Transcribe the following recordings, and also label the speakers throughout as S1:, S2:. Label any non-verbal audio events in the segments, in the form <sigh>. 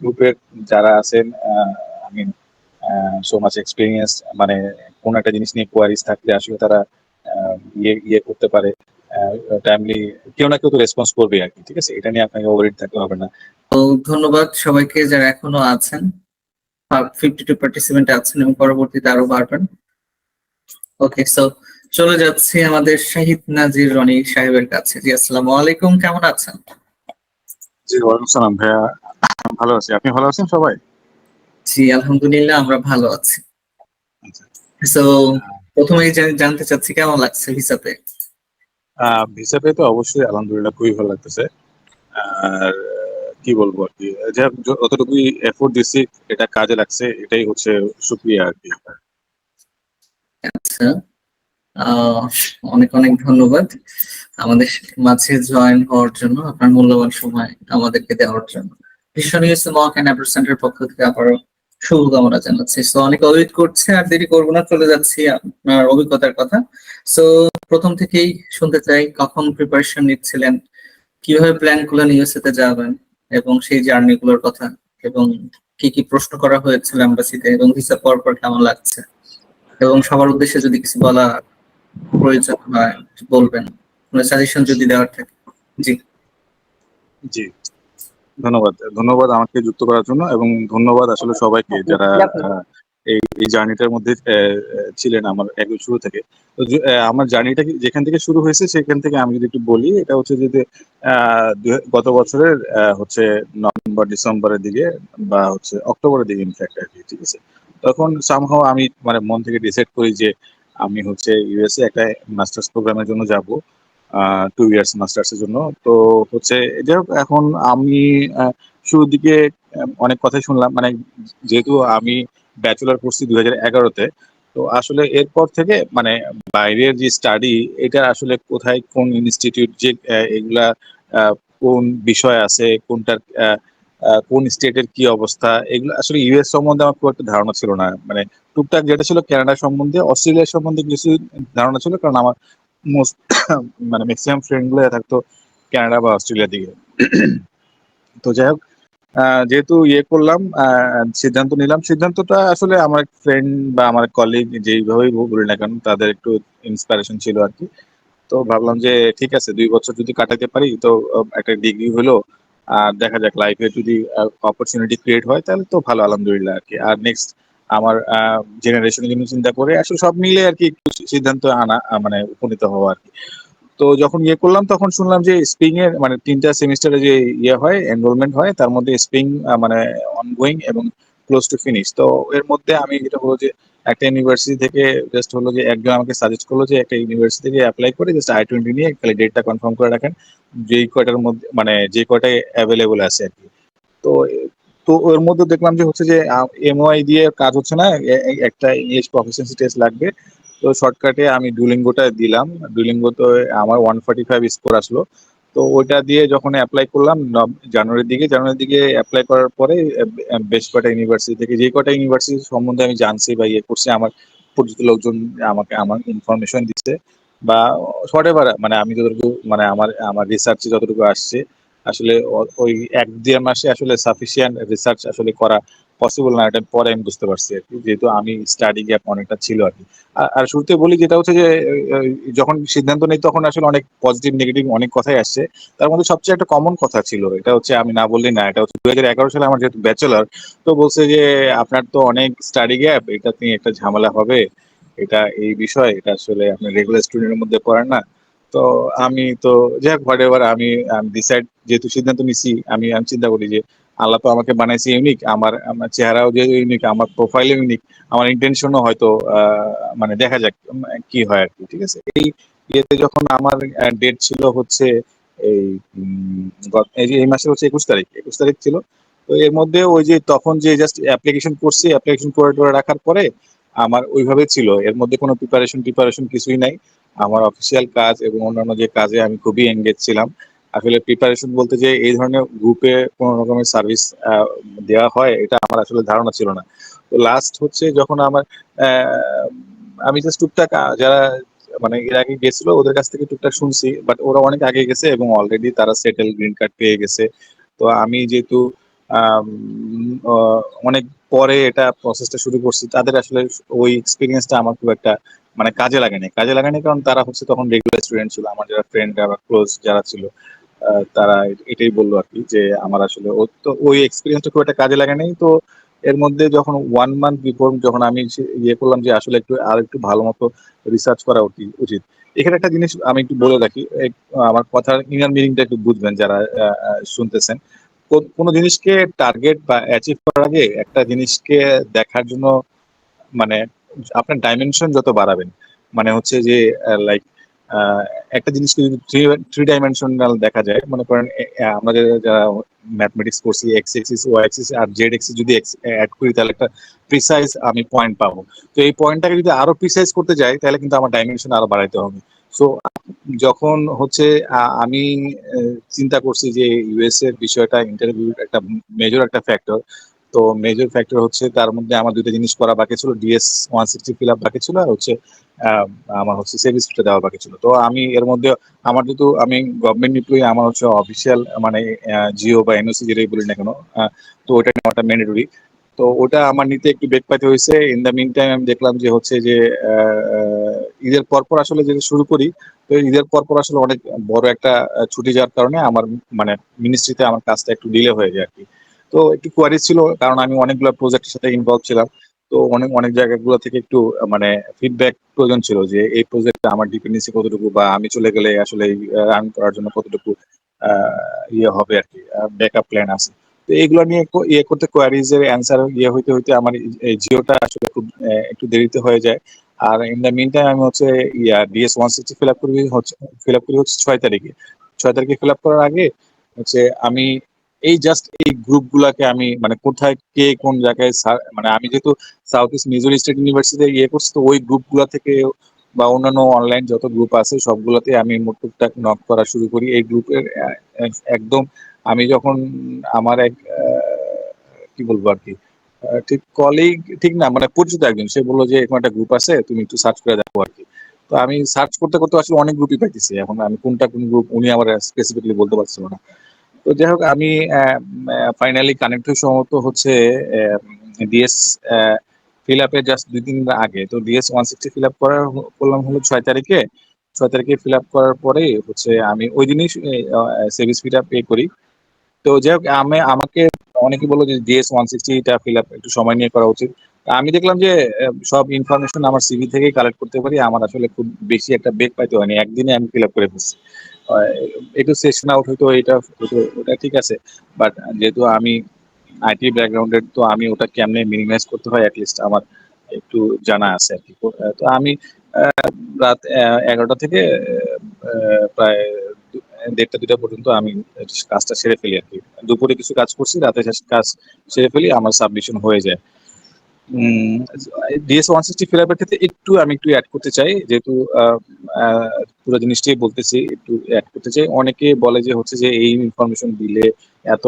S1: গ্রুপের যারা আছেন I mean so much experience মানে কোন একটা জিনিস নিয়ে কোয়ারিজ থাকলে আসলে তারা ইয়ে ইয়ে করতে পারে টাইমলি কেউ না কেউ তো রেসপন্স করবে আর কি, ঠিক আছে? এটা নিয়ে আপনাকে ওভারিড থাকতে হবে না।
S2: তো ধন্যবাদ সবাইকে যারা এখনও আছেন ফিফটি টু পার্টিসিপেন্ট আছেন এবং পরবর্তীতে আরও বাড়বেন। ওকে সো চলে যাচ্ছি আমাদের শাহিদ নাজির, রনি সাহেবের কাছে। জি, আসসালামু আলাইকুম, কেমন আছেন?
S1: জি ওয়ালাইকুম সালাম ভাইয়া। ভালো আছি। আপনি ভালো আছেন সবাই?
S2: জি আলহামদুলিল্লাহ আমরা ভালো আছি।
S1: আচ্ছা।
S2: সো প্রথমেই জান- জানতে চাচ্ছি কেমন লাগছে
S1: আহ, ভিসা তো অবশ্যই আলহামদুলিল্লাহ খুবই ভালো লাগতেছে। আর কি বলব আর কি? যতটুকুই এফোর্ট দিচ্ছি এটা কাজে লাগছে এটাই হচ্ছে সুক্রিয়া আর কি।
S2: আচ্ছা। অনেক অনেক ধন্যবাদ। আমাদের মাঝে জয়েন হওয়ার জন্য, আপনার মূল্যবান সময় আমাদেরকে দেওয়ার জন্য। ভীষণীয় মক অ্যান্ড অ্যাপার সেন্টার পক্ষ থেকে আবারও শুভকামনা জানাচ্ছি। সো অনেক ওয়েট করছে আর দেরি করব না, চলে যাচ্ছি আপনার অভিজ্ঞতার কথা। সো প্রথম থেকেই শুনতে চাই, কখন প্রিপারেশন নিচ্ছিলেন, কীভাবে প্ল্যানগুলো ইউএসএ যাবেন, এবং সেই জার্নি গুলোর কথা, এবং কি কি প্রশ্ন করা হয়েছিল এম্বাসিতে এবং ভিসা পর পর কেমন লাগছে, এবং সবার উদ্দেশ্যে যদি কিছু বলা প্রয়োজন হয় বলবেন? কোনো সাজেশন যদি দেওয়ার থাকে? জি।
S1: জি। ধন্যবাদ। ধন্যবাদ আমাকে যুক্ত করার জন্য এবং ধন্যবাদ আসলে সবাইকে যারা আহ, এই এই জার্নিটার মধ্যে ছিলেন আমার একদম শুরু থেকে। তো আমার জার্নিটা যেখান থেকে শুরু হয়েছে সেখান থেকে আমি যদি একটু বলি এটা হচ্ছে যদি আহ, দু- গত বছরের আহ, হচ্ছে নভেম্বর ডিসেম্বরের দিকে বা হচ্ছে অক্টোবরের দিকে ইনফ্যাক্ট আর কি ঠিক আছে। তখন সামহাও আমি মানে মন থেকে ডিসাইড করি যে আমি হচ্ছে ইউএসএ একটা মাস্টার্স প্রোগ্রামের জন্য যাব টু ইয়ার্স মাস্টার্সের জন্য। তো হচ্ছে যাই হোক এখন আমি শুরুর দিকে অনেক কথাই শুনলাম। মানে যেহেতু আমি ব্যাচেলর করছি দুই হাজার এগারোতে তো আসলে এরপর থেকে মানে বাইরের যে স্টাডি এটা আসলে কোথায়, কোন ইনস্টিটিউট যে এগুলা কোন বিষয় আছে, কোনটার কোন স্টেটের কি অবস্থা? এগুলো আসলে ইউএস সম্বন্ধে আমার খুব একটা ধারণা ছিল না। মানে টুকটাক যেটা ছিল কানাডা সম্বন্ধে, অস্ট্রেলিয়া সম্বন্ধে কিছু ধারণা ছিল, কারণ আমার মোস্ট <coughs> মানে ম্যাক্সিমাম ফ্রেন্ডগুলো থাকতো কানাডা বা অস্ট্রেলিয়া দিকে। <coughs> তো যাই হোক যেহেতু ইয়ে করলাম সিদ্ধান্ত নিলাম। সিদ্ধান্তটা আসলে আমার ফ্রেন্ড বা আমার কলিগ যেইভাবেই বলি না কেন, তাদের একটু ইন্সপিরেশন ছিল আর কি। তো ভাবলাম যে ঠিক আছে, দুই বছর যদি কাটাতে পারি, তো, একটা ডিগ্রি হলো আর দেখা যাক লাইফে যদি অপরচুনিটি ক্রিয়েট হয়, তাহলে তো ভালো, আলহামদুলিল্লাহ আর কি আর নেক্সট আমার জেনারেশনের জন্য চিন্তা করে, আসলে সব মিলে আর কি একটু সিদ্ধান্ত আনা মানে উপনীত হওয়া আর কি তো যখন ইয়ে করলাম, তখন শুনলাম যে স্প্রিং এর মানে তিনটা সেমিস্টারে যে ইয়ে হয় এনরোলমেন্ট হয়, তার মধ্যে স্প্রিং মানে অনগোয়িং এবং ক্লোজ টু ফিনিশ তো এর মধ্যে আমি যেটা হলো যে একটা ইউনিভার্সিটি থেকে জাস্ট হলো যে একজন আমাকে সাজেস্ট করল যে একটা ইউনিভার্সিটি থেকে অ্যাপ্লাই করে জাস্ট আই টোয়েন্টি নিয়ে খালি ডেটটা কনফার্ম করে রাখেন, যেই কয়টার মধ্যে মানে যে কয়টায় অ্যাভেলেবল আছে আর কি। তো তো ওর মধ্যে দেখলাম যে হচ্ছে যে এমওআই দিয়ে কাজ হচ্ছে না একটা ইংলিশ প্রফিসিয়েন্সি টেস্ট লাগবে। তো শর্টকাটে আমি ডুলিঙ্গোটা দিলাম। ডুলিঙ্গো তো আমার ওয়ান ফর্টি ফাইভ স্কোর আসলো। তো ওইটা দিয়ে যখন অ্যাপ্লাই করলাম জানুয়ারির দিকে জানুয়ারির দিকে অ্যাপ্লাই করার পরে বেশ কটা ইউনিভার্সিটি থেকে, যে কটা ইউনিভার্সিটি সম্বন্ধে আমি জানছি বা ইয়ে করছি, আমার পরিচিত লোকজন আমাকে, আমার ইনফরমেশন দিচ্ছে বা হোয়াট এভার মানে আমি যতটুকু মানে আমার আমার রিসার্চে যতটুকু আসছে, আসলে ওই এক দেড় মাসে আসলে সাফিসিয়েন্ট রিসার্চ আসলে করা পসিবল না এটা পরে আমি বুঝতে পারছি আর কি, যেহেতু আমি স্টাডি গ্যাপ অনেকটা ছিল আর কি। আর- শুরুতে বলি যেটা হচ্ছে যে যখন সিদ্ধান্ত নেই তখন আসলে অনেক পজিটিভ নেগেটিভ অনেক কথাই আসছে। তার মধ্যে সবচেয়ে একটা কমন কথা ছিল, এটা হচ্ছে আমি না বললেই না, এটা হচ্ছে দু হাজার এগারো সালে আমার যেহেতু ব্যাচেলার তো বলছে যে, আপনার তো অনেক স্টাডি গ্যাপ এটা নিয়ে একটা ঝামেলা হবে, এটা এই বিষয়, এটা আসলে আপনি রেগুলার স্টুডেন্টের মধ্যে পড়েন না। তো আমি তো, যাই হোয়াট এভার আমি ডিসাইড যেহেতু সিদ্ধান্ত নিছি, আমি আমি চিন্তা করি যে আল্লাহ তো আমাকে বানাইছে ইউনিক আমার আমার চেহারাও যে ইউনিক আমার প্রোফাইল ইউনিক আমার ইন্টেনশনও হয়তো মানে দেখা যাক কি হয় আর কি, ঠিক আছে? এই ইয়েতে যখন আমার ডেট ছিল হচ্ছে এই এই মাসের হচ্ছে একুশ তারিখ একুশ তারিখ ছিল, তো এর মধ্যে ওই যে তখন যে জাস্ট অ্যাপ্লিকেশন করছি অ্যাপ্লিকেশন করে টোরে রাখার পরে আমার ওইভাবে ছিল, এর মধ্যে কোনো প্রিপারেশন প্রিপারেশন কিছুই নাই। আমার অফিসিয়াল কাজ এবং অন্যান্য যে কাজে আমি খুবই এঙ্গেজ ছিলাম। আসলে প্রিপারেশন বলতে যে এই ধরনের গ্রুপে কোনো রকমের সার্ভিস দেওয়া হয়, এটা আমার আসলে ধারণা ছিল না। তো লাস্ট হচ্ছে যখন আমার আমি জাস্ট টুকটাক যারা মানে এর আগে গেছিল, ওদের কাছ থেকে টুকটাক শুনছি বাট ওরা অনেক আগে গেছে এবং অলরেডি তারা সেটেল গ্রিন কার্ড পেয়ে গেছে। তো আমি যেহেতু অনেক পরে এটা প্রসেসটা শুরু করছি, তাদের আসলে ওই এক্সপিরিয়েন্সটা আমার খুব একটা মানে কাজে লাগেনি কাজে লাগেনি কারণ তারা হচ্ছে তখন রেগুলার স্টুডেন্ট ছিল, আমার যারা ফ্রেন্ড বা ক্লোজ যারা ছিল। তারা এটাই বলল আর কি যে আমার আসলে তো ওই এক্সপিরিয়েন্সটা খুব একটা কাজে লাগে নাই। তো এর মধ্যে যখন ওয়ান মান্থ বিফোর যখন আমি ইয়ে করলাম যে আসলে একটু আর একটু ভালো মতো রিসার্চ করা উচিত এখানে একটা জিনিস আমি একটু বলে রাখি আমার কথার ইনার মিনিংটা একটু বুঝবেন যারা শুনতেছেন। কোনো জিনিসকে টার্গেট বা অ্যাচিভ করার আগে একটা জিনিসকে দেখার জন্য মানে আপনার ডাইমেনশন যত বাড়াবেন মানে হচ্ছে যে লাইক একটা জিনিসকে যদি থ্রি ডাইমেনশনাল দেখা যায়। মনে করেন আমরা যারা- ম্যাথমেটিক্স করছি এক্স এক্সিস ওয়াই এক্সিস আর জেড এক্সিস যদি অ্যাড করি, তাহলে একটা প্রিসাইজ আমি পয়েন্ট পাবো। তো এই পয়েন্টটাকে যদি আরও প্রিসাইজ করতে যাই, তাহলে কিন্তু আমার ডাইমেনশন আরও বাড়াইতে হবে। সো যখন হচ্ছে আমি চিন্তা করছি যে ইউএস এর বিষয়টা ইন্টারভিউ একটা মেজর একটা ফ্যাক্টর তো মেজর ফ্যাক্টর হচ্ছে তার মধ্যে আমার দুইটা জিনিস করা বাকি ছিল DS one sixty fill up বাকি ছিল আর হচ্ছে আমার হচ্ছে সেভিস ফিটা দেওয়া বাকি ছিল। তো আমি এর মধ্যে, আমার যেহেতু আমি গভর্নমেন্ট এমপ্লয়ি আমার হচ্ছে অফিসিয়াল মানে জিও বা এনওসি যেটাই বলি না কেন তো ওটা নেওয়াটা ম্যান্ডেটরি তো ওটা আমার নিতে একটু বেগ পাইতে হয়েছে। ইন দ্য মিন টাইম আমি দেখলাম যে হচ্ছে যে ঈদের পরপর আসলে যেটা শুরু করি, তো ঈদের পরপর আসলে অনেক বড় একটা ছুটি যাওয়ার কারণে আমার মানে মিনিস্ট্রিতে আমার কাজটা একটু ডিলে হয়ে যায় আর কি। তো একটু কোয়ারি ছিল, কারণ আমি অনেকগুলো প্রজেক্টের সাথে ইনভলভ ছিলাম। তো অনেক অনেক জায়গাগুলো থেকে একটু মানে ফিডব্যাক প্রয়োজন ছিল যে এই প্রজেক্টে আমার ডিপেন্ডেন্সি কতটুকু বা আমি চলে গেলে আসলে রান করার জন্য কতটুকু ইয়ে হবে আর কি ব্যাকআপ প্ল্যান আছে। তো এইগুলো নিয়ে ইয়ে করতে কোয়ারিজ এর অ্যান্সার ইয়ে হইতে হইতে আমার জিওটা আসলে খুব একটু দেরিতে হয়ে যায়। আর ইন দ্য মিন টাইম আমি হচ্ছে, yeah DS one sixty fill up করি, হচ্ছে ফিল আপ করি হচ্ছে ছয় তারিখে। ছয় তারিখে ফিল আপ করার আগে হচ্ছে আমি এই জাস্ট এই গ্রুপ গুলাকে আমি মানে কোথায় কে কোন জায়গায় মানে আমি যেহেতু সাউথ ইস্ট মিজোরি স্টেট ইউনিভার্সিটিতে ইয়ে করছি, তো ওই গ্রুপগুলা থেকে বা অন্যান্য অনলাইন যত গ্রুপ আছে, সবগুলোতে আমি টুকটাক নক করা শুরু করি। এই গ্রুপের একদম আমি যখন আমার এক কি বলব আর কি ঠিক কলিগ ঠিক না মানে পরিচিত একজন, সে বলল যে, এরকম একটা গ্রুপ আছে, তুমি একটু সার্চ করে দেখো আর কি। তো আমি সার্চ করতে করতে আসলে অনেক গ্রুপই পাইতেছি। এখন আমি কোনটা কোন গ্রুপ উনি আমার স্পেসিফিকলি বলতে পারছিল না। তো যাই হোক, আমি ফাইনালি কানেক্ট হয়ে সম্ভবত হচ্ছে ডিএস ফিল আপের জাস্ট দুই তিন আগে। তো DS one sixty fill up করার করলাম হলো ছয় তারিখে। ছয় তারিখে ফিল আপ করার পরে হচ্ছে আমি ওই দিনই সেভিস ফিটা পে করি। তো যাই হোক, আমি, আমাকে অনেকে বলল যে ডিএস ওয়ান সিক্সটিটা ফিল আপ একটু সময় নিয়ে করা উচিত। আমি দেখলাম যে সব ইনফরমেশন আমার সিভি থেকেই কালেক্ট করতে পারি। আমার আসলে খুব বেশি একটা বেগ পাইতে হয়নি। একদিনে আমি ফিল আপ করে ফেলছি। একটু সেশন আউট হইতো এটা ওটা ঠিক আছে। বাট যেহেতু আমি আইটি ব্যাকগ্রাউন্ডের তো আমি ওটা কেমনে মিনিমাইজ করতে হয় অ্যাটলিস্ট আমার একটু জানা আছে আর কি। তো আমি রাত এগারোটা থেকে প্রায় দেড়টা দুটা পর্যন্ত আমি কাজটা সেরে ফেলি আর কি। দুপুরে কিছু কাজ করছি, রাতে কাজ সেরে ফেলি, আমার সাবমিশন হয়ে যায়। ডিএস ওয়ান সিক্সটি ফিল আপের ক্ষেত্রে একটু আমি একটু অ্যাড করতে চাই, যেহেতু পুরো জিনিসটাই বলতেছি, একটু অ্যাড করতে চাই। অনেকে বলে যে হচ্ছে যে এই ইনফরমেশন দিলে এত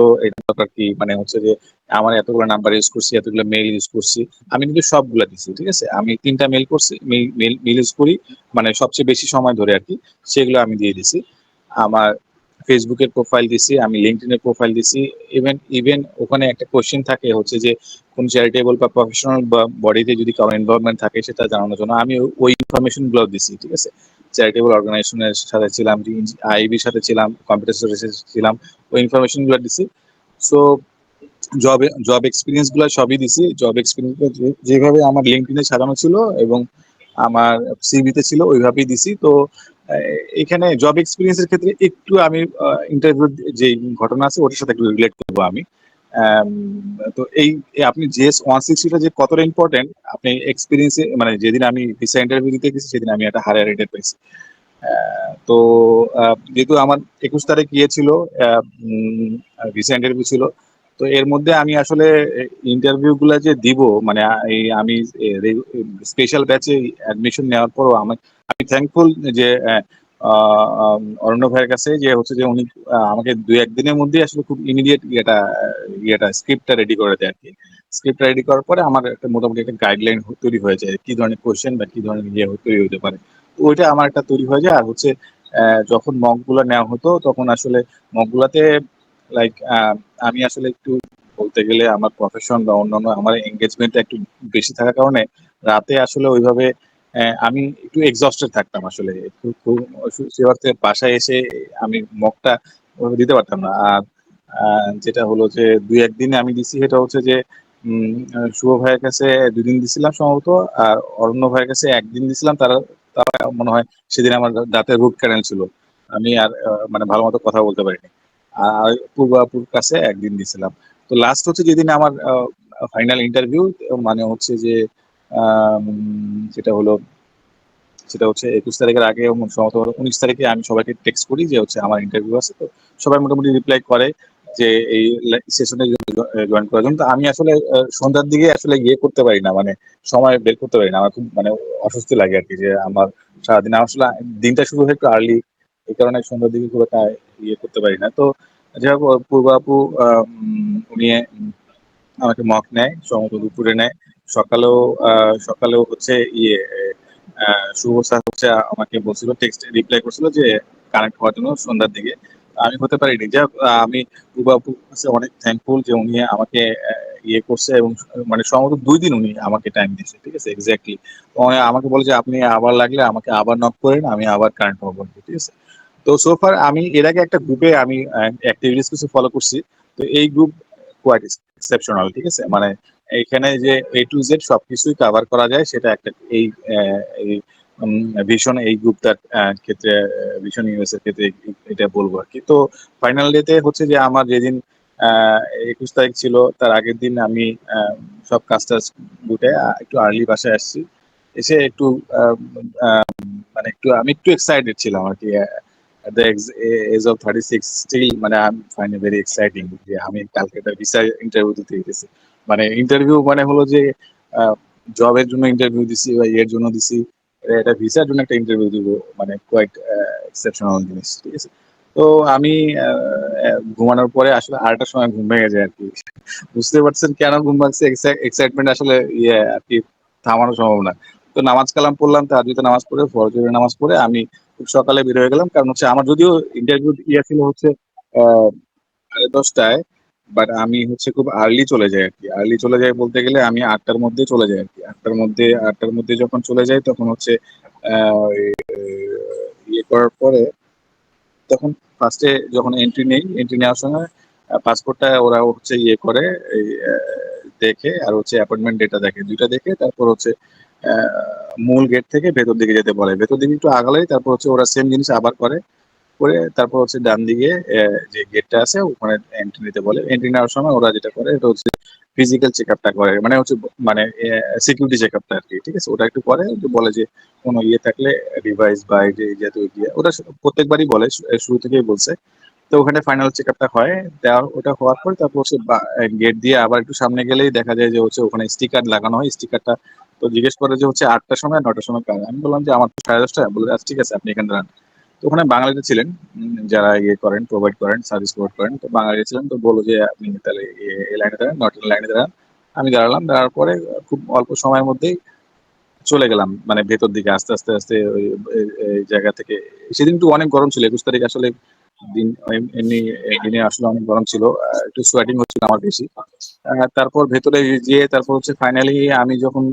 S1: দরকার কি? মানে হচ্ছে যে আমার এতগুলো নাম্বার ইউজ করছি, এতগুলো মেইল ইউজ করছি। আমি কিন্তু সবগুলা দিছি, ঠিক আছে? আমি তিনটা মেল করছি মেল ইউজ করি মানে সবচেয়ে বেশি সময় ধরে আর কি, সেগুলো আমি দিয়ে দিছি। আমার ফেসবুকের প্রোফাইল দিছি, আমি লিঙ্কডিনের প্রোফাইল দিছি ইভেন ইভেন ওখানে একটা কোশ্চেন থাকে হচ্ছে যে, কোন চ্যারিটেবল বা প্রফেশনাল বা বডিতে যদি কারও ইনভলভমেন্ট থাকে সেটা জানানোর জন্য আমি ওই ইনফরমেশনগুলো দিছি, ঠিক আছে? চ্যারিটেবল অর্গানাইজেশনের সাথে ছিলাম আইবির সাথে ছিলাম কম্পিউটার সার্ভিসের ছিলাম, ওই ইনফরমেশনগুলো দিছি। সো জব জব এক্সপিরিয়েন্সগুলো সবই দিছি জব এক্সপিরিয়েন্স যেভাবে আমার লিঙ্কডিনে সাজানো ছিল এবং আমার সিভিতে ছিল, ওইভাবেই দিছি। তো এখানে জব এক্সপিরিয়েন্সের ক্ষেত্রে একটু আমি ইন্টারভিউ যে ঘটনা আছে ওটার সাথে একটু রিলেট করব আমি। তো এই আপনি জিএস ওয়ান সিক্সটিটা যে কতটা ইম্পর্টেন্ট আপনি এক্সপিরিয়েন্সে মানে যেদিন আমি ভিসা ইন্টারভিউ দিতে গেছি সেদিন আমি একটা হায়ার রেটেড আহ, তো যেহেতু আমার একুশ তারিখ গিয়ে ছিল ভিসা ইন্টারভিউ ছিল তো এর মধ্যে আমি আসলে ইন্টারভিউ গুলা যে দিব মানে আমি স্পেশাল ব্যাচে অ্যাডমিশন নেওয়ার পরও আমি আমি থ্যাঙ্কফুল যে অরণ্য ভাইয়ের কাছে যে, হচ্ছে যে উনি আমাকে দুই একদিনের মধ্যে আসলে খুব ইমিডিয়েট ইয়েটা ইয়েটা স্ক্রিপ্টটা রেডি করে দেয় আর কি স্ক্রিপ্ট রেডি করার পরে আমার একটা মোটামুটি একটা গাইডলাইন তৈরি হয়ে যায়, কি ধরনের কোশ্চেন বা কি ধরনের ইয়ে তৈরি হতে পারে। ওইটা আমার একটা তৈরি হয়ে যায়, আর হচ্ছে যখন মকগুলা নেওয়া হতো, তখন আসলে মক গুলাতে লাইক আমি আসলে একটু বলতে গেলে আমার প্রফেশন বা অন্যান্য আমার এঙ্গেজমেন্ট একটু বেশি থাকার কারণে রাতে আসলে ওইভাবে আমি একটু এক্সস্টেড থাকতাম আসলে। একটু সে অর্থে বাসায় এসে আমি মকটা দিতে পারতাম না। আর যেটা হলো যে দুই একদিনে আমি দিছি সেটা হচ্ছে যে শুভ ভাইয়ের কাছে দুদিন দিছিলাম সম্ভবত, আর অরণ্য ভাইয়ের কাছে একদিন দিছিলাম। তারা তারা মনে হয় সেদিন আমার দাঁতের রুট ক্যানেল ছিল। আমি আর মানে ভালো মতো কথা বলতে পারিনি। পূর্বাপুর কাছে একদিন দিছিলাম তো লাস্ট হচ্ছে যেদিন আমার ফাইনাল ইন্টারভিউ মানে হচ্ছে যে যেটা হলো, সেটা হচ্ছে একুশ তারিখের আগে সম্ভবত উনিশ তারিখে আমি সবাইকে টেক্সট করি যে হচ্ছে আমার ইন্টারভিউ আছে। তো সবাই মোটামুটি রিপ্লাই করে যে এই সেশনে জয়েন করার জন্য। আমি আসলে সন্ধ্যার দিকে আসলে ইয়ে করতে পারি না মানে সময় বের করতে পারি না। আমার খুব মানে অস্বস্তি লাগে আর কি যে আমার সারাদিন আসলে দিনটা শুরু হয় একটু আর্লি এই কারণে সন্ধ্যার দিকে খুব একটা ইয়ে করতে পারি না। তো যাই হোক পূর্বা আপু উনি আমাকে মক নেয়, সম্ভবত দুপুরে নেয়। সকালেও সকালেও হচ্ছে ইয়ে শুভ স্যার হচ্ছে আমাকে বলছিল টেক্সট রিপ্লাই করছিল যে কানেক্ট হওয়ার জন্য সন্ধ্যার দিকে। আমি হতে পারিনি। আমি পূর্বা কাছে অনেক থ্যাঙ্কফুল যে উনি আমাকে ইয়ে করছে এবং মানে সম্ভবত দুই দিন উনি আমাকে টাইম দিয়েছে, ঠিক আছে? এক্স্যাক্টলি আমাকে বলে যে, আপনি আবার লাগলে আমাকে আবার নক করেন, আমি আবার কারেন্ট হব ঠিক আছে? তো সোফার আমি, এর আগে একটা গ্রুপে আমি অ্যাক্টিভিটিস কিছু ফলো করছি। তো এই গ্রুপ কোয়াইট এক্সেপশনাল ঠিক আছে? মানে এখানে যে এ টু জেড সবকিছুই কভার করা যায়, সেটা একটা এই ভীষণ এই গ্রুপটার ক্ষেত্রে ভীষণ ইউএস এর ক্ষেত্রে এটা বলব আর কি। তো ফাইনাল ডেতে হচ্ছে যে আমার যেদিন একুশ তারিখ ছিল, তার আগের দিন আমি সব কাজ টাজ গুটে একটু আর্লি বাসায় আসছি। এসে একটু মানে একটু, আমি একটু এক্সাইটেড ছিলাম আর কি the age of 36 still মানে আমি ফাইন্ড ভেরি এক্সাইটিং যে আমি ভিসা ইন্টারভিউ দিতে গেছি। মানে ইন্টারভিউ মানে হলো যে জবের জন্য ইন্টারভিউ দিছি বা এর জন্য দিছি, এটা- ভিসার জন্য একটা ইন্টারভিউ দিব মানে কোয়াইট এক্সেপশনাল জিনিস, ঠিক আছে? তো আমি ঘুমানোর পরে আসলে আড়াইটার সময় ঘুম ভেঙে যায় আর কি। বুঝতে পারছেন কেন ঘুম ভাঙছে? এক্সাইটমেন্ট আসলে ইয়ে আর কি, থামানো সম্ভব না। তো নামাজ কালাম পড়লাম, তার নামাজ পড়ে, ফরজের নামাজ পড়ে আমি খুব সকালে বের হয়ে গেলাম। কারণ হচ্ছে আমার যদিও ইন্টারভিউ ইয়ে ছিল হচ্ছে সাড়ে দশটায় বাট আমি হচ্ছে খুব আর্লি চলে যাই আর কি আর্লি চলে যাই বলতে গেলে আমি আটটার মধ্যে চলে যাই আর কি আটটার মধ্যে আটটার মধ্যে যখন চলে যাই, তখন হচ্ছে ইয়ে করার পরে তখন ফার্স্টে যখন এন্ট্রি নেই এন্ট্রি নেওয়ার সময় পাসপোর্টটা ওরা হচ্ছে ইয়ে করে দেখে আর হচ্ছে অ্যাপয়েন্টমেন্ট ডেটা দেখে। দুইটা দেখে, তারপর হচ্ছে মূল গেট থেকে ভেতর দিকে যেতে বলে। ভেতর দিকে একটু আগালেই তারপর হচ্ছে ওরা সেম জিনিস আবার করে করে তারপর হচ্ছে ডান দিকে যে গেটটা আছে ওখানে এন্ট্রি নিতে বলে। এন্ট্রি নেওয়ার সময় ওরা যেটা করে এটা হচ্ছে ফিজিক্যাল চেক আপটা করে মানে হচ্ছে মানে সিকিউরিটি চেক আপটা আর কি, ঠিক আছে? ওটা একটু করে বলে যে কোনো ইয়ে থাকলে ডিভাইস বা যেহেতু ইয়ে ওটা প্রত্যেকবারই বলে শুরু থেকেই বলছে। তো ওখানে ফাইনাল চেক আপটা হয় দেওয়ার ওটা হওয়ার পর তারপর হচ্ছে গেট দিয়ে আবার একটু সামনে গেলেই দেখা যায় যে হচ্ছে ওখানে স্টিকার লাগানো হয়। স্টিকারটা তো জিজ্ঞেস করে যে হচ্ছে আটটার সময়, নটার সময় কাজ আমি বললাম যে আমার তো সাড়ে দশটা বলে আচ্ছা ঠিক আছে, আপনি এখানে দাঁড়ান। তো ওখানে বাঙালিতে ছিলেন যারা ইয়ে করেন প্রোভাইড করেন সার্ভিস প্রোভাইড করেন। তো বাঙালি ছিলেন, তো বলো যে, আপনি তাহলে এই লাইনে দাঁড়ান নটের লাইনে দাঁড়ান। আমি দাঁড়ালাম, দাঁড়ার পরে খুব অল্প সময়ের মধ্যেই চলে গেলাম। মানে ভেতর দিকে, আস্তে আস্তে আস্তে ওই জায়গা থেকে। সেদিন একটু অনেক গরম ছিল, একুশ তারিখ আসলে দিন এমনি দিনে আসলে অনেক গরম ছিল একটু সোয়েটিং হচ্ছিল আমার বেশি। তারপর ভেতরে গিয়ে তারপর হচ্ছে ফাইনালি আমি যখন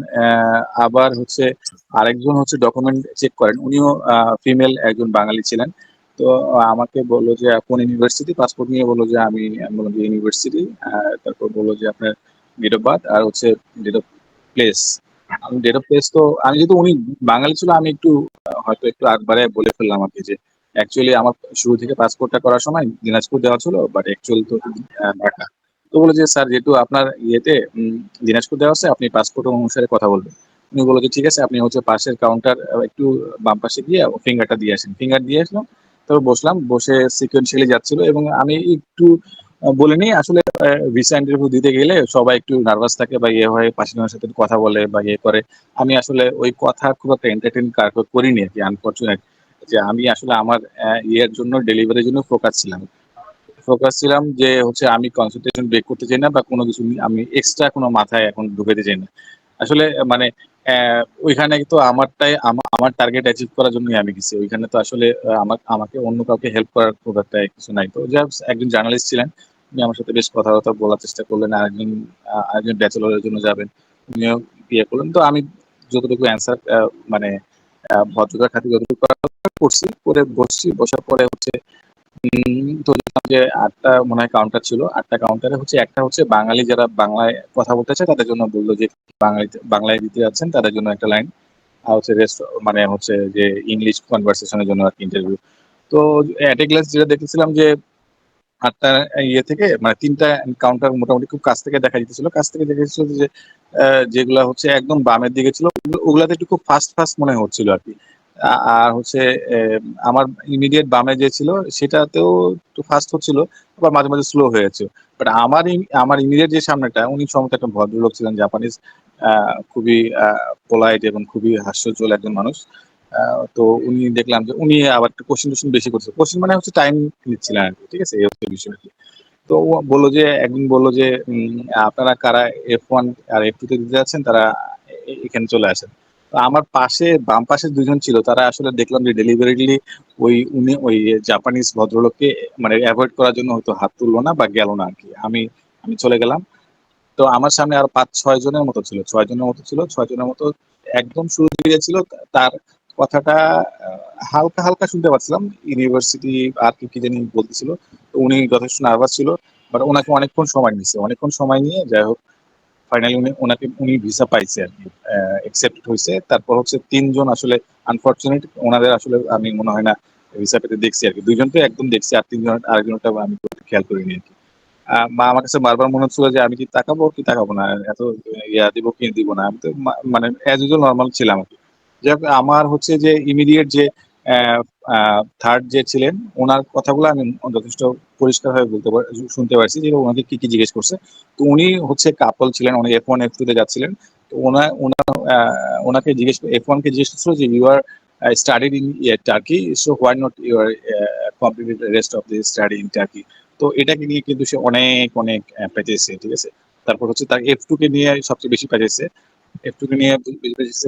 S1: আবার হচ্ছে আরেকজন হচ্ছে ডকুমেন্ট চেক করেন, উনিও ফিমেল একজন বাঙালি ছিলেন। তো আমাকে বলল যে, কোন ইউনিভার্সিটি পাসপোর্ট নিয়ে বলল যে, আমি আমি বললাম যে ইউনিভার্সিটি তারপর বলল যে, আপনার ডেট অফ বার্থ আর হচ্ছে ডেট অফ প্লেস আমি ডেট অফ প্লেস তো, আমি যেহেতু উনি বাঙালি ছিল, আমি একটু, হয়তো একটু একবারে বলে ফেললাম আর কি যে অ্যাকচুয়ালি আমার শুরু থেকে পাসপোর্টটা করার সময় দিনাজপুর দেওয়া ছিল বাট অ্যাকচুয়াল তো ঢাকা। তো বলে যে, স্যার, যেহেতু আপনার ইয়েতে দিনাজপুর দেওয়া আছে, আপনি পাসপোর্ট অনুসারে কথা বলবেন। উনি বলল যে, ঠিক আছে, আপনি হচ্ছে পাশের কাউন্টার একটু বাম পাশে গিয়ে ফিঙ্গারটা দিয়ে আসেন। ফিঙ্গার দিয়ে আসলাম তারপর বসলাম, বসে সিকোয়েন্সিয়ালি যাচ্ছিল এবং আমি একটু বলে নিই, আসলে ভিসা ইন্টারভিউ দিতে গেলে সবাই একটু নার্ভাস থাকে বা ইয়ে হয় পাশে সাথে কথা বলে বা ইয়ে করে। আমি আসলে ওই কথা খুব একটা এন্টারটেন করিনি আর কি আনফর্চুনেট যে আমি আসলে আমার ইয়ের জন্য ডেলিভারির জন্য ফোকাস ছিলাম। ফোকাস ছিলাম যে হচ্ছে আমি কনসেন্ট্রেশন ব্রেক করতে চাই না বা কোনো কিছু আমি এক্সট্রা কোনো মাথায় এখন ঢুকাতে চাই না। আসলে মানে ওইখানে তো আমারটাই আমার টার্গেট অ্যাচিভ করার জন্যই আমি গেছি। ওইখানে তো আসলে আমার, আমাকে অন্য কাউকে হেল্প করার খুব একটা কিছু নাই। তো একজন জার্নালিস্ট ছিলেন, উনি আমার সাথে বেশ কথাবার্তা বলার চেষ্টা করলেন, আরেকজন আরেকজন ব্যাচেলরের জন্য যাবেন, উনিও বিয়ে করলেন। তো আমি যতটুকু অ্যান্সার মানে ভদ্রতার খাতির যতটুকু করছি, করে বসছি, বসার পরে হচ্ছে দেখলাম যে আটটা মনে হয় কাউন্টার ছিল, আটটা কাউন্টারে হচ্ছে একটা হচ্ছে বাঙালি যারা বাংলায় কথা বলতে চায়, তাদের জন্য বলল যে বাঙালিতে, বাংলায় দিতে যাচ্ছেন, তাদের জন্য একটা লাইন আর হচ্ছে রেস্ট মানে হচ্ছে যে ইংলিশ কনভারসেশনের জন্য আর ইন্টারভিউ তো অ্যাট গ্লাস যেটা দেখেছিলাম যে আটটা ইয়ে থেকে মানে তিনটা কাউন্টার মোটামুটি খুব কাছ থেকে দেখা যেতেছিল, কাছ থেকে দেখা যাচ্ছিল যে যেগুলা হচ্ছে একদম বামের দিকে ছিল, ওগুলো- ওগুলাতে একটু খুব ফাস্ট ফাস্ট মনে হচ্ছিল আর কি। আর হচ্ছে আমার ইমিডিয়েট বামে যে ছিল, সেটাতেও একটু ফাস্ট হচ্ছিল, আবার মাঝে মাঝে স্লো হয়েছে। বাট আমার আমার ইমিডিয়েট যে সামনেটা, উনি সম্ভবত একটা ভদ্রলোক ছিলেন জাপানিজ খুবই পোলাইট এবং খুবই হাস্যজ্জ্বল একজন মানুষ। তো উনি দেখলাম যে, উনি আবার একটু কোশ্চেন টোশ্চেন বেশি করছে। কোশ্চেন মানে হচ্ছে টাইম নিচ্ছিলেন আর কি, ঠিক আছে? এই হচ্ছে বিষয়। তো বলল যে, একদিন বলল যে আপনারা কারা এফ ওয়ান আর এফ টু তে দিতে যাচ্ছেন, তারা এখানে চলে আসেন। আমার পাশে, বাম পাশে দুজন ছিল, তারা আসলে দেখলাম যে ডেলিভারিলি ওই উনি ওই জাপানিজ ভদ্রলোককে মানে অ্যাভয়েড করার জন্য হয়তো হাত তুললো না বা গেল না আর কি আমি আমি চলে গেলাম। তো আমার সামনে আর পাঁচ, ছয় জনের মতো ছিল, ছয় জনের মতো ছিল, ছয় জনের মতো একদম শুরু দিকে ছিল তার কথাটা হালকা হালকা শুনতে পাচ্ছিলাম। ইউনিভার্সিটি আর কি কি জানি বলতেছিল। তো উনি যথেষ্ট নার্ভাস ছিল। বাট ওনাকে অনেকক্ষণ সময় নিচ্ছে অনেকক্ষণ সময় নিয়ে যাই হোক ফাইনালি উনি ওনাকে উনি ভিসা পাইছে আর কি অ্যাকসেপ্ট হয়েছে তারপর হচ্ছে তিনজন আসলে আনফর্চুনেট ওনাদের আসলে আমি মনে হয় না ভিসা পেতে দেখছি আর কি। একদম দেখছি, আর তিনজন আরেকজনটা আমি খেয়াল করিনি আর কি। মা আমার কাছে বারবার মনে হচ্ছিল যে আমি কি তাকাবো কি তাকাবো না, এত ইয়া দিব কি দিব না। আমি তো মানে অ্যাজ ইউজুয়াল নর্মাল ছিলাম আর কি। যাই আমার হচ্ছে যে ইমিডিয়েট যে থার্ড যে ছিলেন ওনার কথাগুলো আমি যথেষ্ট পরিষ্কারভাবে বলতে শুনতে পারছি যে ওনাকে কি কি জিজ্ঞেস করছে। তো উনি হচ্ছে কাপল ছিলেন উনি এফ ওয়ান এফ টু তে যাচ্ছিলেন। তো ওনা আহ, ওনাকে জিজ্ঞেস এফ ওয়ান কে জিজ্ঞেস করছিল যে you are studied in Turkey so why not you are completed rest of the study in Turkey তো এটাকে নিয়ে কিন্তু সে অনেক অনেক পেঁচেছে ঠিক আছে? তারপর হচ্ছে তার এফ টু কে নিয়ে সবচেয়ে বেশি পেঁচেছে এফ টু কে নিয়ে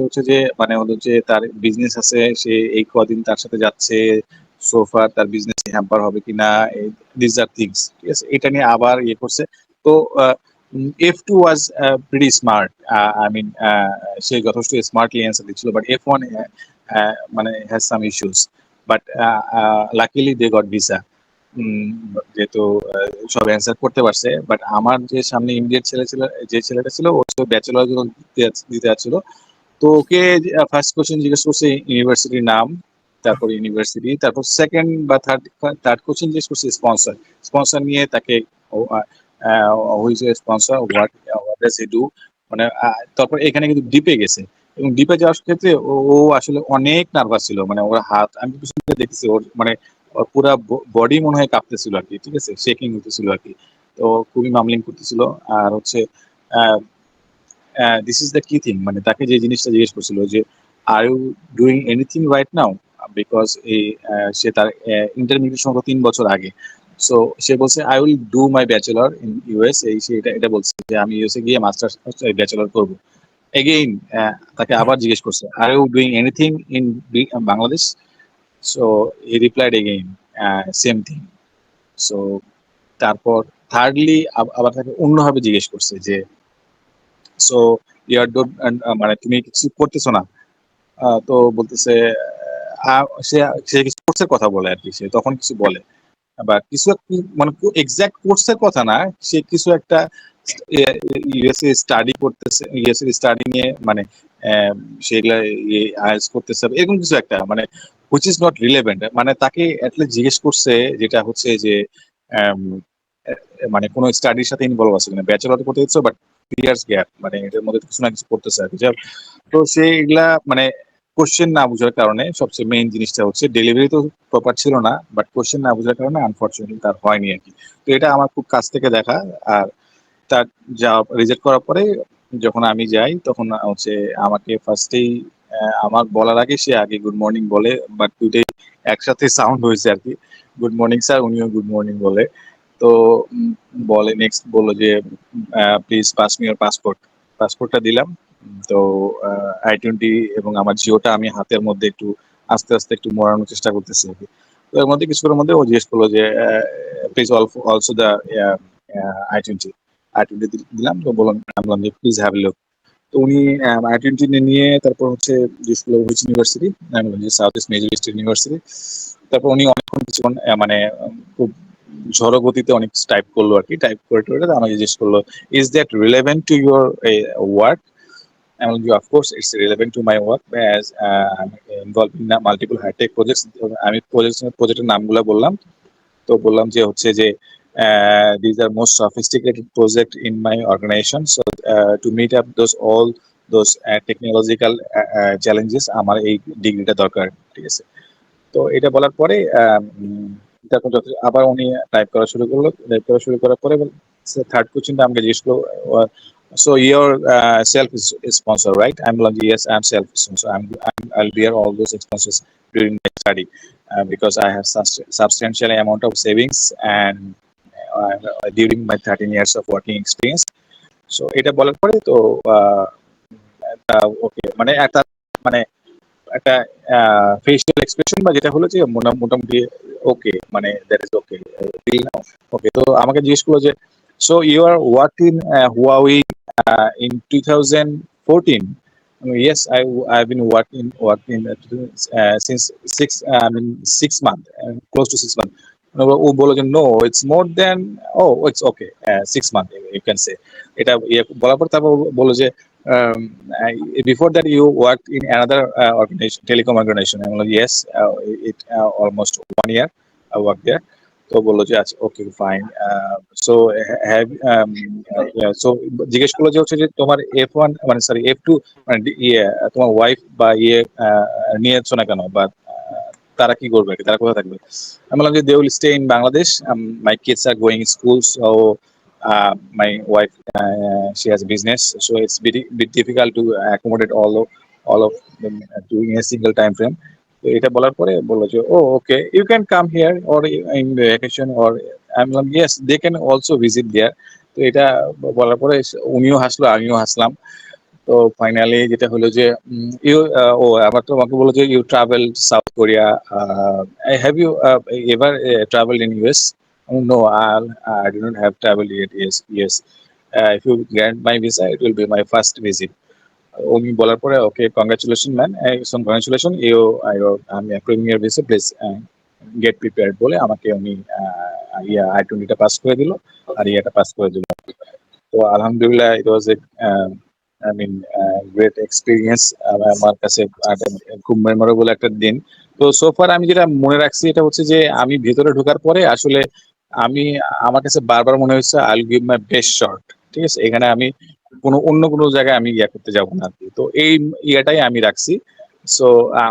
S1: হচ্ছে যে মানে হলো যে তার বিজনেস আছে, সে এই কদিন তার সাথে যাচ্ছে সোফার তার বিজনেস হ্যাম্পার হবে কিনা দিস আর থিংস ঠিক আছে? এটা নিয়ে আবার ইয়ে করছে। তো F two was pretty smart I mean সে যথেষ্ট স্মার্টলি অ্যান্সার দিচ্ছিল বাট এফ ওয়ান মানে has some issues but luckily they got visa যেহেতু সব অ্যান্সার করতে পারছে বাট আমার যে সামনে ইন্ডিয়ার ছেলে ছিল, যে ছেলেটা ছিল, ও ব্যাচেলর যখন দিতে- যাচ্ছিল তো ওকে ফার্স্ট কোশ্চেন জিজ্ঞেস করছে ইউনিভার্সিটির নাম? তারপর ইউনিভার্সিটি তারপর সেকেন্ড বা থার্ড থার্ড কোশ্চেন জিজ্ঞেস করছে স্পন্সর স্পন্সর নিয়ে তাকে who's sponsor what what does he do মানে তারপর এখানে কিন্তু ডিপে গেছে। এবং ডিপে যাওয়ার ক্ষেত্রে ও আসলে অনেক নার্ভাস ছিল। মানে ওর হাত, আমি পিছন থেকে দেখতেছি ওর মানে পুরা বডি মনে হয় কাঁপতেছিল আর কি, ঠিক আছে? শেকিং হতেছিল আর কি। তো খুবই মামলিং করতেছিল। আর হচ্ছে this is the key thing মানে তাকে যে জিনিসটা জিজ্ঞেস করছিল যে are you doing anything right now because এই সে তার ইন্টারমিডিয়েট সম্ভবত তিন বছর আগে। সো সে বলছে I will do my bachelor in US এই সে এটা এটা বলছে যে, আমি ইউএসএ গিয়ে মাস্টার্স ব্যাচেলর করব। এগেইন তাকে আবার জিজ্ঞেস করছে are you doing anything in Bangladesh so he replied again same thing so তারপর থার্ডলি আবার তাকে অন্যভাবে জিজ্ঞেস করছে যে সো ইয়ার ডোট মানে তুমি কিছু করতেছো না? তো বলতেছে সে সে কিছু কোর্সের কথা বলে আর কি, সে তখন কিছু বলে। বা কিছু মানে এক্সাক্ট কোর্সের কথা না, সে কিছু একটা ইউএসএ স্টাডি করতেছে ইউএসএ স্টাডি নিয়ে মানে সেগুলা আইএস করতেছে, এরকম কিছু একটা মানে হুইচ ইজ নট রিলেভেন্ট মানে তাকে অ্যাটলিস্ট জিজ্ঞেস করছে, যেটা হচ্ছে যে মানে কোনো স্টাডির সাথে ইনভলভ আছে কিনা ব্যাচেলর করতে দিচ্ছে বাট ইয়ার্স গ্যাপ মানে এটার মধ্যে কিছু না কিছু করতেছে তো সে এগুলা মানে কোশ্চেন না বোঝার কারণে সবচেয়ে মেইন জিনিসটা হচ্ছে ডেলিভারি তো প্রপার ছিল না বাট কোশ্চেন না বোঝার কারণে আনফর্চুনেটলি তার হয়নি আর কি। তো এটা আমার খুব কাছ থেকে দেখা, আর তার যা রিজেক্ট করার পরে যখন আমি যাই, তখন হচ্ছে আমাকে ফার্স্টেই আমার বলার আগে সে আগে গুড মর্নিং বলে বাট দুইটাই একসাথে সাউন্ড হয়েছে আর কি। গুড মর্নিং স্যার উনিও গুড মর্নিং বলে। তো বলে নেক্সট বলল যে please pass me your passport পাসপোর্টটা দিলাম। তো আই টোয়েন্টি এবং আমার জিওটা আমি হাতের মধ্যে একটু আস্তে আস্তে একটু মরানোর চেষ্টা করতেছি আর কি। তো এর মধ্যে কিছুক্ষণের মধ্যে ও জিজ্ঞেস করল যে please also the I twenty I twenty দিলাম, তো বললাম যে প্লিজ হ্যাভ লুক তো উনি আই টোয়েন্টি নিয়ে তারপর হচ্ছে জিজ্ঞেস করল হুইচ ইউনিভার্সিটি আমি বললাম যে south east major east university তারপর উনি অনেকক্ষণ কিছুক্ষণ মানে খুব ঝড়ো গতিতে অনেক টাইপ করল আর কি টাইপ করে টোরে আমাকে জিজ্ঞেস করল is that relevant to your work আমি বললাম of course it's relevant to my work as involve in multiple hi-tech projects আমি প্রজেক্ট প্রজেক্টের নামগুলো বললাম। তো বললাম যে হচ্ছে যে these are most sophisticated project in my organisation so to meet up those all those technological challenges আমার এই ডিগ্রিটা দরকার ঠিক আছে? তো এটা বলার পরে উম, তারপর যত- আবার উনি টাইপ করা শুরু করল টাইপ করা শুরু করার পরে থার্ড কোশ্চেনটা আমাকে জিজ্ঞেস করল so your self sponsor right আমি বললাম yes I am self sponsor I I'll bear all those expenses during my study because I have substantial amount of savings and during my thirteen years of working experience so এটা বলার পরে তো ওকে মানে একটা মানে একটা ফেশিয়াল এক্সপ্রেশন বা যেটা হলো যে মোটা- মোটামুটি ওকে মানে দ্যাট ইজ ওকে ওকে তো আমাকে জিজ্ঞেস করল যে so you are working Huawei in two thousand fourteen yes i i've been working working uh, since six i mean six month uh, close to six month ও বলো যে no it's more than oh it's okay six month you can say এটা ইয়ে বলার পর তারপর বলো যে um, I- before that you worked in another uh, organization telecom organization. i'm like yes uh, it uh, almost one year i worked there. তো বলল যে আচ্ছা okay fine so have so জিজ্ঞেস করল যে হচ্ছে যে তোমার এফ ওয়ান মানে সরি এফ টু মানে ইয়ে তোমার ওয়াইফ বা ইয়ে আহ, নিয়েছো না কেন? বা আহ, তারা কি করবে? তারা কোথায় থাকবে? আমি বললাম যে they will stay in Bangladesh my kids are going school so my wife uh, she has a business so it's bit, bit difficult to accommodate all of all of them uh, in a single time frame. তো এটা বলার পরে বলল যে ও okay you can come here or in vacation or I বললাম yes they can also visit there তো এটা বলার পরে উনিও হাসলো আমিও হাসলাম। তো ফাইনালি যেটা হলো যে ইউ ও আবার তো আমাকে বলল যে you travel South Korea have you ever travel in US no I do not have traveled yet. Yes, yes. Uh, if you grant my visa, it will be my first visit. উনি বলার পরে okay congratulation man some congratulation you আমি approving your visa please get prepared বলে আমাকে উনি yeah I টোয়েন্টিটা pass করে দিল আর ইয়াটা পাস করে দিল তো আলহামদুলিল্লাহ it was a I mean great experience আমার কাছে খুব মেমোরেবল একটা দিন তো সোফার আমি যেটা মনে রাখছি এটা হচ্ছে যে আমি ভেতরে ঢোকার পরে আসলে আমি, আমার কাছে বারবার মনে হচ্ছে I give my best shot ঠিক আছে? এখানে আমি কোনো, অন্য কোনো জায়গায় আমি ইয়া করতে যাব না তো এই ইয়াটাই আমি রাখছি। সো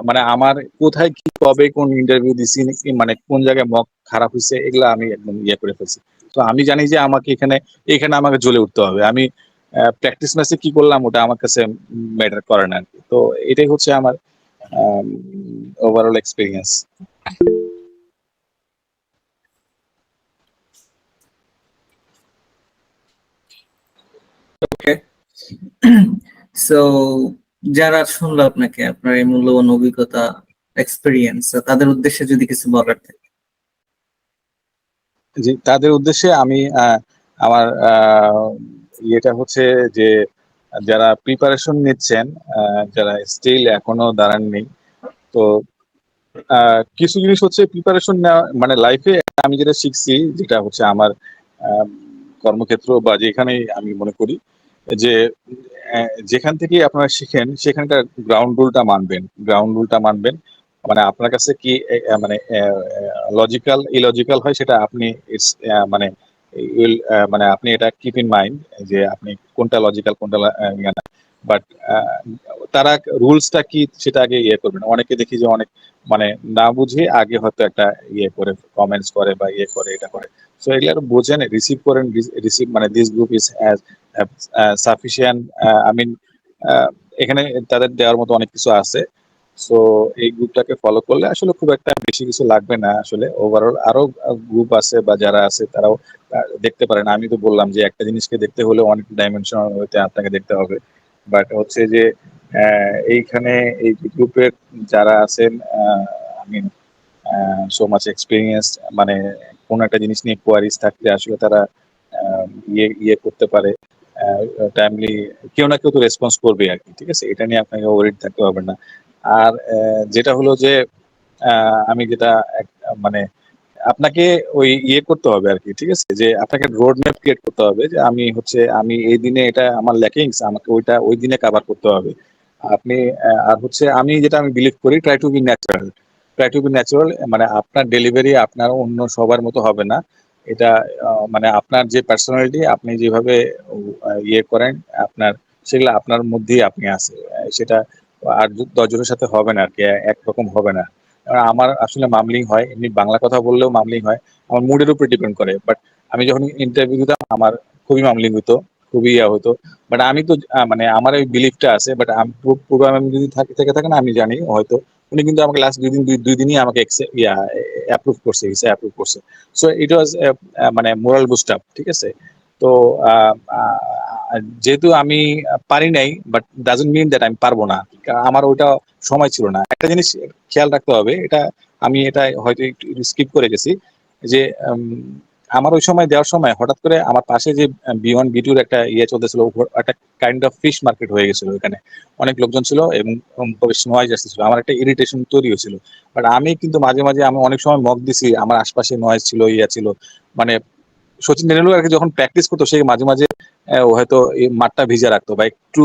S1: মানে আমার কোথায় কি, কবে কোন ইন্টারভিউ দিছি মানে কোন জায়গায় মক খারাপ হয়েছে, এগুলো আমি একদম ইয়ে করে ফেলছি। তো আমি জানি যে আমাকে এখানে এখানে আমাকে জ্বলে উঠতে হবে। আমি প্র্যাকটিস ম্যাচে কি করলাম, ওটা আমার কাছে ম্যাটার করে না আর কি। তো এটাই হচ্ছে আমার ওভারঅল এক্সপিরিয়েন্স
S2: সো <clears throat> যারা শুনলো আপনাকে, আপনার এই মূল্যবান অভিজ্ঞতা এক্সপিরিয়েন্স তাদের উদ্দেশ্যে যদি কিছু বলার থাকে।
S1: জি, তাদের উদ্দেশ্যে আমি আমার ইয়েটা হচ্ছে যে, যারা প্রিপারেশন নিচ্ছেন যারা স্টিল এখনও দাঁড়াননি, তো কিছু জিনিস হচ্ছে প্রিপারেশন নেওয়া মানে লাইফে আমি যেটা শিখছি, যেটা হচ্ছে আমার কর্মক্ষেত্র বা যেখানেই আমি মনে করি যে যেখান থেকে আপনারা শিখেন, সেখানকার গ্রাউন্ড রুলটা মানবেন। গ্রাউন্ড রুলটা মানবেন। মানে আপনার কাছে কি মানে লজিক্যাল ইলজিক্যাল হয় সেটা আপনি মানে মানে আপনি এটা কিপ ইন মাইন্ড যে আপনি কোনটা লজিক্যাল কোনটা বাট তারা রুলসটা কি সেটা আগে ইয়ে করবেন অনেকে দেখি যে অনেক মানে না বুঝে আগে হয়তো একটা ইয়ে করে কমেন্টস করে বা ইয়ে করে, এটা করে। সো এগুলো বোঝেন রিসিভ করেন রিসিভ মানে this group is as sufficient I mean এখানে তাদের দেওয়ার মতো অনেক কিছু আছে। সো এই গ্রুপটাকে ফলো করলে আসলে খুব একটা বেশি কিছু লাগবে না আসলে। ওভারঅল আরও গ্রুপ আছে বা যারা আছে তারাও দেখতে পারেন আমি তো বললাম যে একটা জিনিসকে দেখতে হলে অনেক ডাইমেনশন হতে আপনাকে দেখতে হবে। বাট হচ্ছে যে এইখানে এই গ্রুপের যারা আছেন I mean so much experience মানে কোন একটা জিনিস নিয়ে কোয়ারিজ থাকলে আসলে তারা ইয়ে ইয়ে করতে পারে টাইমলি কেউ না কেউ তো রেসপন্স করবে আর কি, ঠিক আছে? এটা নিয়ে আপনাকে ওয়ারিড থাকতে হবে না। আর যেটা হলো যে আমি যেটা মানে আপনাকে ওই ইয়ে করতে হবে আর কি, ঠিক আছে? যে আপনাকে রোড ম্যাপ ক্রিয়েট করতে হবে যে আমি হচ্ছে, আমি এই দিনে এটা আমার ল্যাকিংস আমাকে ওইটা ওই দিনে কাভার করতে হবে। আপনি আর হচ্ছে আমি যেটা আমি বিলিভ করি try to be natural try to be natural মানে আপনার ডেলিভারি আপনার অন্য সবার মতো হবে না। এটা মানে আপনার যে পার্সোনালিটি আপনি যেভাবে ইয়ে করেন, আপনার, সেগুলো আপনার মধ্যেই আপনি আছে। সেটা আর দশজনের সাথে হবে না আর কি একরকম হবে না। আমার আসলে মামলিং হয়, এমনি বাংলা কথা বললেও মামলিং হয়। আমার মুডের উপর ডিপেন্ড করে বাট আমি যখন ইন্টারভিউ দিতাম, আমার খুবই মামলিং হতো, খুবই ইয়া হতো। বাট আমি তো মানে আমার ওই বিলিফটা আছে বাট আমি প্রোগ্রাম যদি থাকে, থেকে থাকে না আমি জানি হয়তো উনি কিন্তু আমাকে লাস্ট দুই দিন, দুই- দিনই আমাকে ইয়া অ্যাপ্রুভ করছে ভিসা অ্যাপ্রুভ করছে। সো ইট ওয়াজ মানে মোরাল বুস্ট আপ ঠিক আছে? তো যেহেতু আমি পারি নাই বাট ডাজন্ট মিন দ্যাট আমি পারব না। আমার ওইটা সময় ছিল না। একটা জিনিস খেয়াল রাখতে হবে, এটা আমি এটা হয়তো একটু স্কিপ করে গেছি, যে আমার ওই সময় দেওয়ার সময় হঠাৎ করে আমার পাশে যে বি ওয়ান বি টুর একটা ইয়ে চলতেছিল একটা কাইন্ড অফ ফিশ মার্কেট হয়ে গেছিল এখানে অনেক লোকজন ছিল এবং নয়েজ আসতেছিল। আমার একটা ইরিটেশন তৈরি হয়েছিল বাট আমি কিন্তু মাঝে মাঝে আমি অনেক সময় মগ দিছি, আমার আশপাশে নয়েজ ছিল, ইয়া ছিল। মানে সচিন টেন্ডুলকার যখন প্র্যাকটিস করতো, সে মাঝে মাঝে ও হয়তো মাঠটা ভিজে রাখতো বা একটু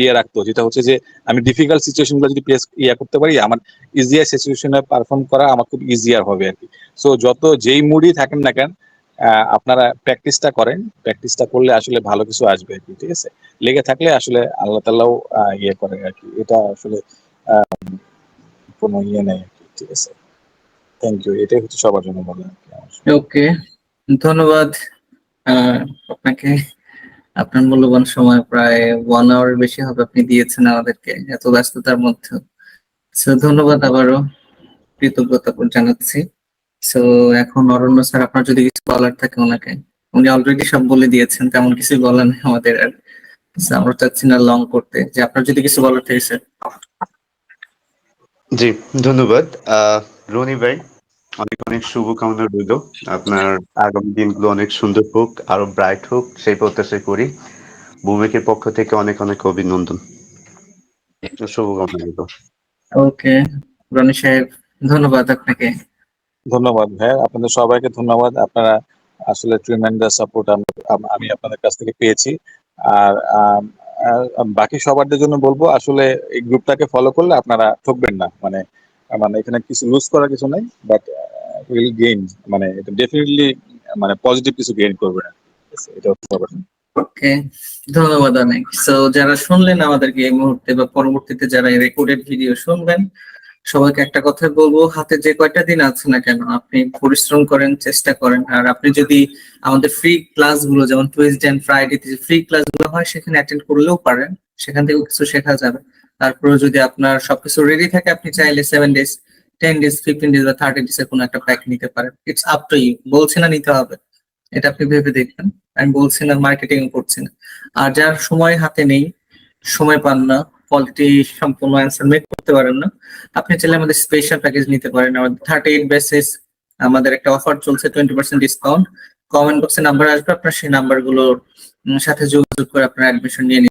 S1: ইয়ে রাখতো। যেটা হচ্ছে যে, আমি ডিফিকাল্ট সিচুয়েশনগুলো যদি প্লেস ইয়ে করতে পারি, আমার ইজিয়ার সিচুয়েশনে পারফর্ম করা আমার খুব ইজিয়ার হবে আর কি। সো যত যেই মুডই থাকেন না কেন আপনারা প্র্যাকটিসটা করেন। প্র্যাকটিসটা করলে আসলে ভালো কিছু আসবে আর কি, ঠিক আছে? লেগে থাকলে আসলে আল্লাহ তাল্লাহ ইয়ে করে আর কি। এটা আসলে কোনো ইয়ে নেই আর কি, ঠিক আছে? থ্যাংক ইউ এটাই হচ্ছে সবার জন্য বলা।
S2: ওকে ধন্যবাদ আপনাকে। আপনার মূল্যবান সময় প্রায় ওয়ান আওয়ার বেশি হবে আপনি দিয়েছেন আমাদেরকে, এত ব্যস্ততার মধ্যে সো ধন্যবাদ আবারও। কৃতজ্ঞতা জানাচ্ছি। সো এখন অরণ্য স্যার, আপনার যদি কিছু বলার থাকে ওনাকে। উনি অলরেডি সব বলে দিয়েছেন, তেমন কিছু বলার নেই আমাদের আর। আমরা চাচ্ছি না লং করতে। যে আপনার যদি কিছু বলার থাকে স্যার
S3: জি, ধন্যবাদ। রনি ভাই অনেক অনেক শুভকামনা রইল। আপনার আগামী দিনগুলো অনেক সুন্দর হোক আরও ব্রাইট হোক সেই প্রত্যাশা করি। ভূমিকের পক্ষ থেকে অনেক অনেক অভিনন্দন। শুভকামনা রইল।
S2: ওকে রনি সাহেব ধন্যবাদ আপনাকে।
S1: ধন্যবাদ ভাই আপনাদের সবাইকে ধন্যবাদ। আপনারা আসলে ট্রিমেন্ডাস সাপোর্ট আমি আপনাদের কাছ থেকে পেয়েছি। আর আহ, বাকি সবারদের জন্য বলব আসলে এই গ্রুপটাকে ফলো করলে আপনারা ঠকবেন না। মানে মানে এখানে কিছু লুজ করার কিছু নাই বাট উইল গেইন মানে এটা ডেফিনেটলি মানে পজিটিভ কিছু গেইন করবে না। এটা
S2: ওকে ধন্যবাদ অনেক। সো যারা শুনলেন আমাদেরকে এই মুহূর্তে বা পরবর্তীতে যারা রেকর্ডেড ভিডিও শুনবেন, সবাইকে একটা কথা বলব, হাতে যে কয়টা দিন আছে না কেন, আপনি পরিশ্রম করেন, চেষ্টা করেন, আর আপনি যদি আমাদের ফ্রি ক্লাসগুলো যেমন টুইসডে এন্ড ফ্রাইডে যে ফ্রি ক্লাসগুলো হয়, সেখানে অ্যাটেন্ড করলেও পারেন, সেখান থেকেও কিছু শেখা যাবে। তারপরে যদি আপনার সবকিছু রেডি থাকে, আপনি চাইলে seven days ten days fifteen days বা থার্টি ডেজ এর কোনো একটা প্যাক নিতে পারেন। ইটস আপ টু ইউ বলছি না নিতে হবে। এটা আপনি ভেবে দেখবেন। আমি বলছি না মার্কেটিং করছি না। আর যার সময় হাতে নেই, সময় পান না কোয়ালিটি সম্পূর্ণ অ্যান্সার মেক করতে পারেন না। আপনি চাইলে আমাদের স্পেশাল প্যাকেজ নিতে পারেন। আমাদের থার্টি এইট বেসিস আমাদের একটা অফার চলছে টোয়েন্টি পার্সেন্ট ডিসকাউন্ট কমেন্ট বক্সে নাম্বার আসবে। আপনার সেই নাম্বারগুলোর সাথে যোগাযোগ করে আপনার অ্যাডমিশন নিয়ে